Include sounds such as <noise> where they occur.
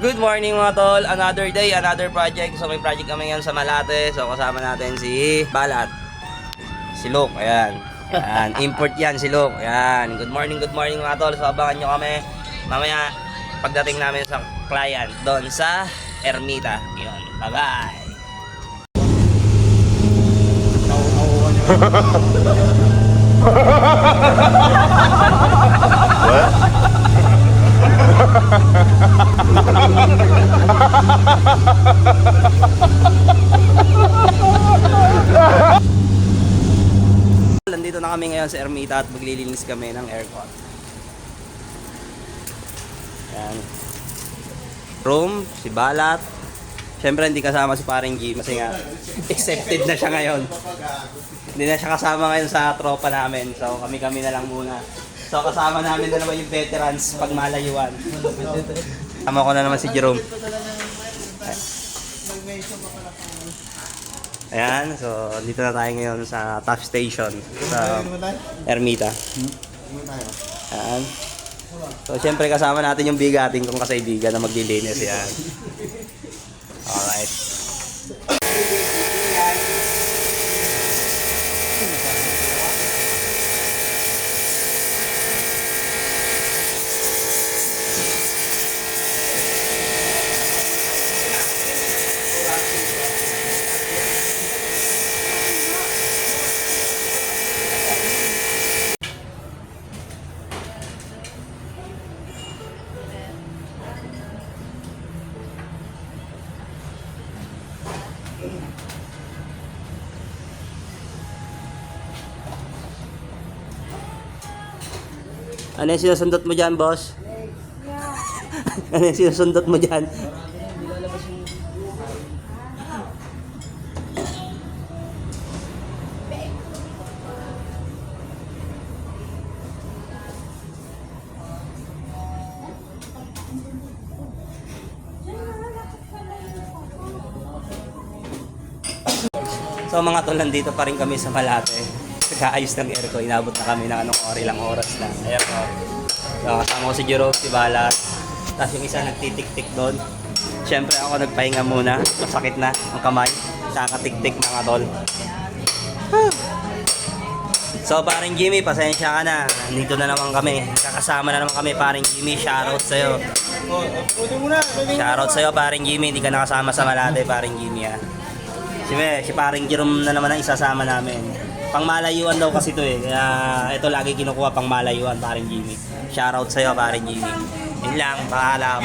Good morning mga tol. Another day, another project. So may project kami ngayon sa Malate. So kasama natin si Balat. Si Luke, ayan. Ayan, <laughs> import yan si Luke. Ayan. Good morning, good morning mga tol. So abangan nyo kami mamaya pagdating namin sa client doon sa Ermita. Yun. Bye-bye. Nandito <laughs> kami ngayon sa Ermita at maglilinis kami ng aircon. Ayan. Room, si Balat. Siyempre hindi kasama si paring G kasi nga accepted na siya ngayon. Hindi na siya kasama ngayon sa tropa namin. So kami-kami na lang muna. So kasama namin na naman yung veterans pag malayuan. Tama ko na naman si Jerome. Ayan, so dito na tayo ngayon sa top station sa Ermita. Ayan. So siyempre kasama natin yung bigating kong kasaibigan na maglilinis yan. Alright. Ano yung sinusundot mo dyan, boss? ano yung sinusundot mo dyan? So mga tol, nandito pa rin kami sa Malate. Nag-aayos ng aircon. Inabot na kami ng anong ori lang oras na. Ayan po. So, kasama ko si Jerome, si Balat. Tapos yung isa nagtitik-tik doon. Siyempre ako nagpahinga muna. Masakit na ang kamay. Kakatik-tik mga tol. So paring Jimmy, pasensya ka na. Nandito na naman kami. Kakasama na naman kami paring Jimmy. Shoutout sa'yo. Shoutout sa'yo paring Jimmy. Hindi ka nakasama sa Malate paring Jimmy ha. Si, si paring Jerome na naman ang isasama namin. Pangmalayuan daw kasi to eh. Kaya ito lagi kinukuha pangmalayuan paring Jimmy. Shoutout sa'yo paring Jimmy. Yun lang, paalam.